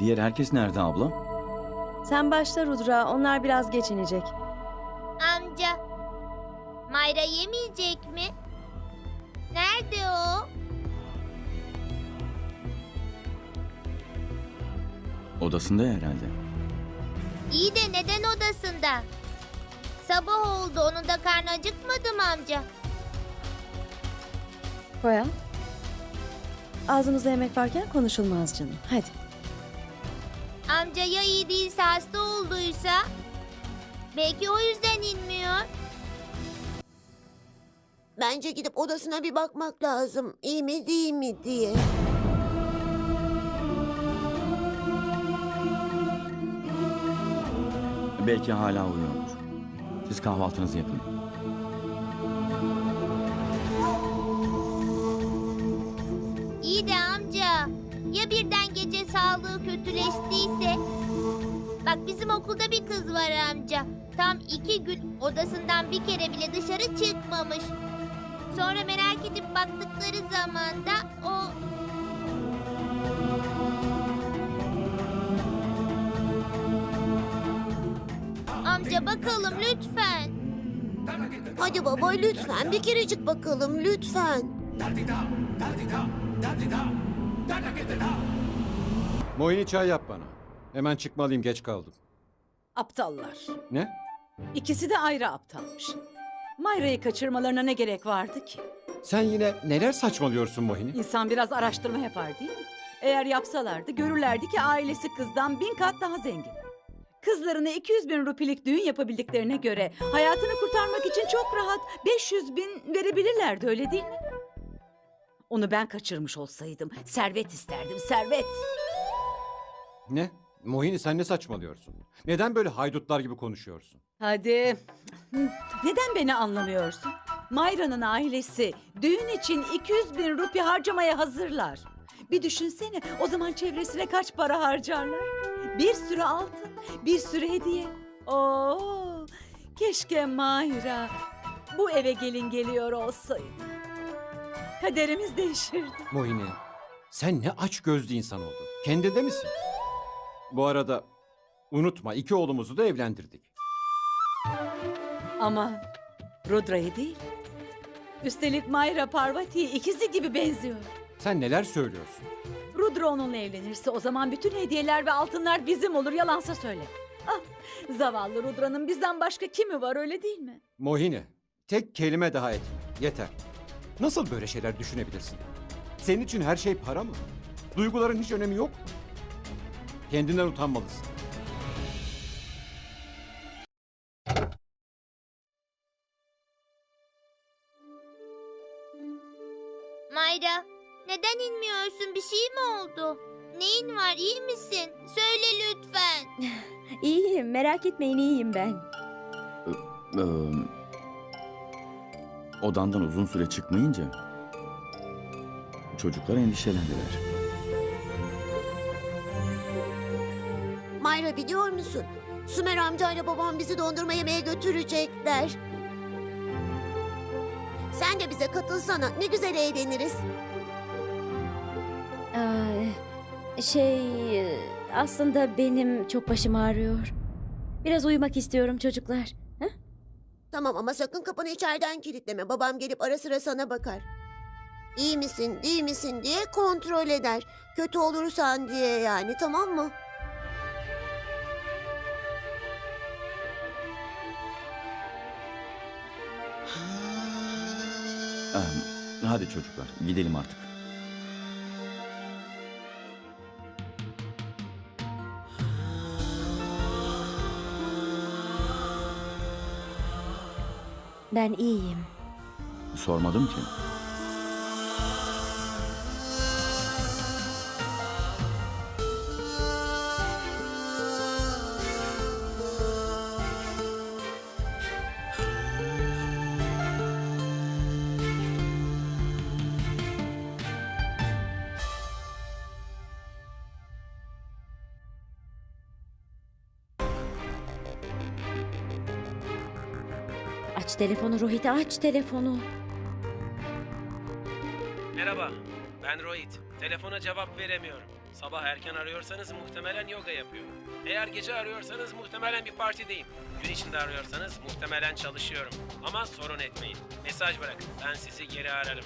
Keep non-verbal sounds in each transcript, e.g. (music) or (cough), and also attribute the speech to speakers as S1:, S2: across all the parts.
S1: Diğer herkes nerede abla?
S2: Sen başla Rudra, onlar biraz geç inecek.
S3: Amca. Mayra yemeyecek mi? Nerede o?
S1: Odasında herhalde.
S3: İyi de neden odasında? Sabah oldu onun da karnı acıkmadı mı amca?
S2: Koya. Ağzımızda yemek varken konuşulmaz canım. Hadi.
S3: Amca ya iyi değilse hasta olduysa? Belki o yüzden inmiyor.
S4: Bence gidip odasına bir bakmak lazım. İyi mi değil mi diye.
S1: Belki hala uyuyordur. Siz kahvaltınızı yapın.
S3: İyi de amca. Ya birden gece sağlığı kötüleştiyse? Bak bizim okulda bir kız var amca. Tam iki gün odasından bir kere bile dışarı çıkmamış. Sonra merak edip baktıkları zaman da o... Amca bakalım lütfen.
S4: Hadi baba lütfen bir kerecik bakalım lütfen.
S5: Moyni çay yap bana. Hemen çıkmalıyım geç kaldım.
S6: Aptallar.
S5: Ne?
S6: İkisi de ayrı aptalmış. Mayra'yı kaçırmalarına ne gerek vardı ki?
S5: Sen yine neler saçmalıyorsun Mohini?
S6: İnsan biraz araştırma yapar değil mi? Eğer yapsalardı görürlerdi ki ailesi kızdan bin kat daha zengin. Kızlarına 200 bin rupilik düğün yapabildiklerine göre hayatını kurtarmak için çok rahat 500 bin verebilirlerdi öyle değil mi? Onu ben kaçırmış olsaydım servet isterdim servet.
S5: Ne? Mohini sen ne saçmalıyorsun? Neden böyle haydutlar gibi konuşuyorsun?
S6: Hadi. (laughs) Neden beni anlamıyorsun? Mayra'nın ailesi düğün için 200 bin rupi harcamaya hazırlar. Bir düşünsene o zaman çevresine kaç para harcarlar? Bir sürü altın, bir sürü hediye. Oo, keşke Mayra bu eve gelin geliyor olsaydı. Kaderimiz değişirdi.
S5: Mohini sen ne aç gözlü insan oldun. Kendinde misin? Bu arada unutma iki oğlumuzu da evlendirdik.
S6: Ama Rudra'yı değil. Üstelik Mayra Parvati'ye ikizi gibi benziyor.
S5: Sen neler söylüyorsun?
S6: Rudra onunla evlenirse o zaman bütün hediyeler ve altınlar bizim olur yalansa söyle. Ah zavallı Rudra'nın bizden başka kimi var öyle değil mi?
S5: Mohini tek kelime daha etme. Yeter. Nasıl böyle şeyler düşünebilirsin? Senin için her şey para mı? Duyguların hiç önemi yok mu? Kendinden utanmalısın.
S3: Mayra, neden inmiyorsun? Bir şey mi oldu? Neyin var? İyi misin? Söyle lütfen. (laughs)
S2: İyiyim, merak etmeyin iyiyim ben.
S1: Ee, odandan uzun süre çıkmayınca çocuklar endişelendiler.
S4: Mayra biliyor musun? Sümer amcayla babam bizi dondurma yemeye götürecekler. Sen de bize katılsana. Ne güzel eğleniriz.
S2: Aa, şey, aslında benim çok başım ağrıyor. Biraz uyumak istiyorum çocuklar. Ha?
S4: Tamam ama sakın kapını içeriden kilitleme. Babam gelip ara sıra sana bakar. İyi misin, değil misin diye kontrol eder. Kötü olursan diye yani tamam mı?
S1: Ee, hadi çocuklar gidelim artık.
S2: Ben iyiyim.
S1: Sormadım ki.
S2: Aç telefonu Rohit, aç telefonu.
S7: Merhaba, ben Rohit. Telefona cevap veremiyorum. Sabah erken arıyorsanız muhtemelen yoga yapıyor. Eğer gece arıyorsanız muhtemelen bir partideyim. Gün içinde arıyorsanız muhtemelen çalışıyorum. Ama sorun etmeyin. Mesaj bırakın. Ben sizi geri ararım.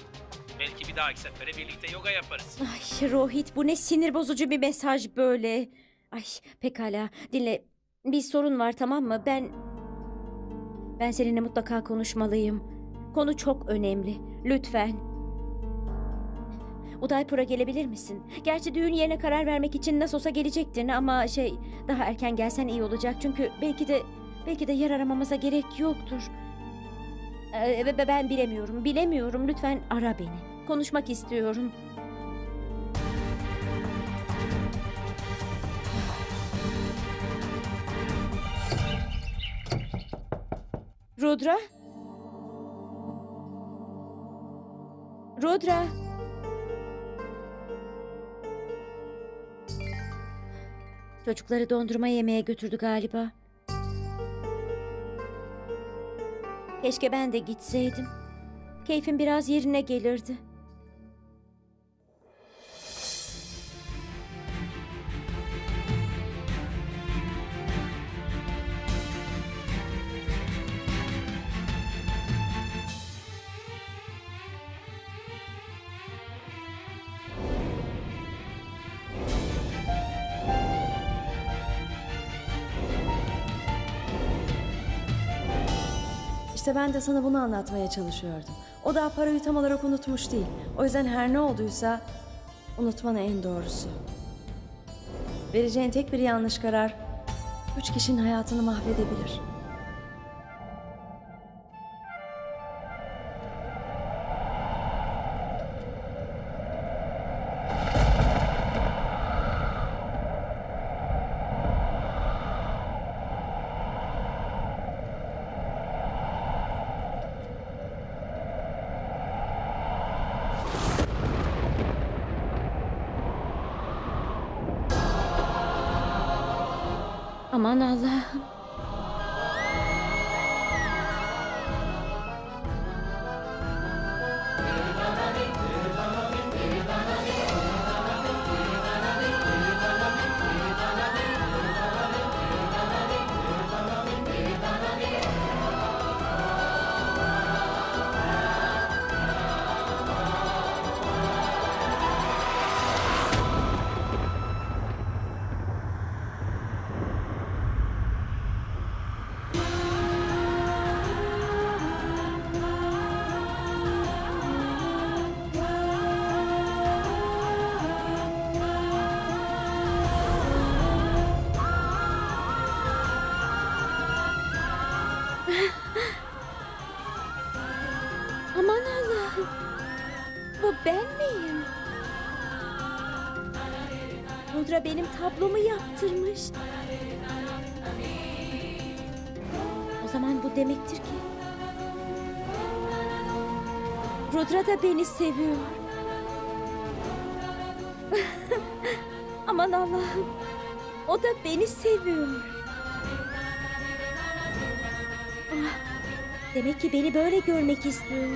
S7: Belki bir dahaki sefere birlikte yoga yaparız.
S2: Ay Rohit bu ne sinir bozucu bir mesaj böyle. Ay pekala dinle. Bir sorun var tamam mı? Ben... Ben seninle mutlaka konuşmalıyım. Konu çok önemli. Lütfen. Udaipur'a gelebilir misin? Gerçi düğün yerine karar vermek için nasıl olsa gelecektin ama şey daha erken gelsen iyi olacak çünkü belki de belki de yer aramamıza gerek yoktur. Ee, be- ben bilemiyorum, bilemiyorum. Lütfen ara beni. Konuşmak istiyorum. Rudra? Rudra? Çocukları dondurma yemeye götürdü galiba. Keşke ben de gitseydim. Keyfim biraz yerine gelirdi.
S8: İşte ben de sana bunu anlatmaya çalışıyordum. O daha parayı tam olarak unutmuş değil. O yüzden her ne olduysa unutman en doğrusu. Vereceğin tek bir yanlış karar üç kişinin hayatını mahvedebilir.
S2: Aman Allah'ım. Rudra benim tablomu yaptırmış. O zaman bu demektir ki... Rudra da beni seviyor. (laughs) Aman Allah'ım. O da beni seviyor. Ah, demek ki beni böyle görmek istiyor.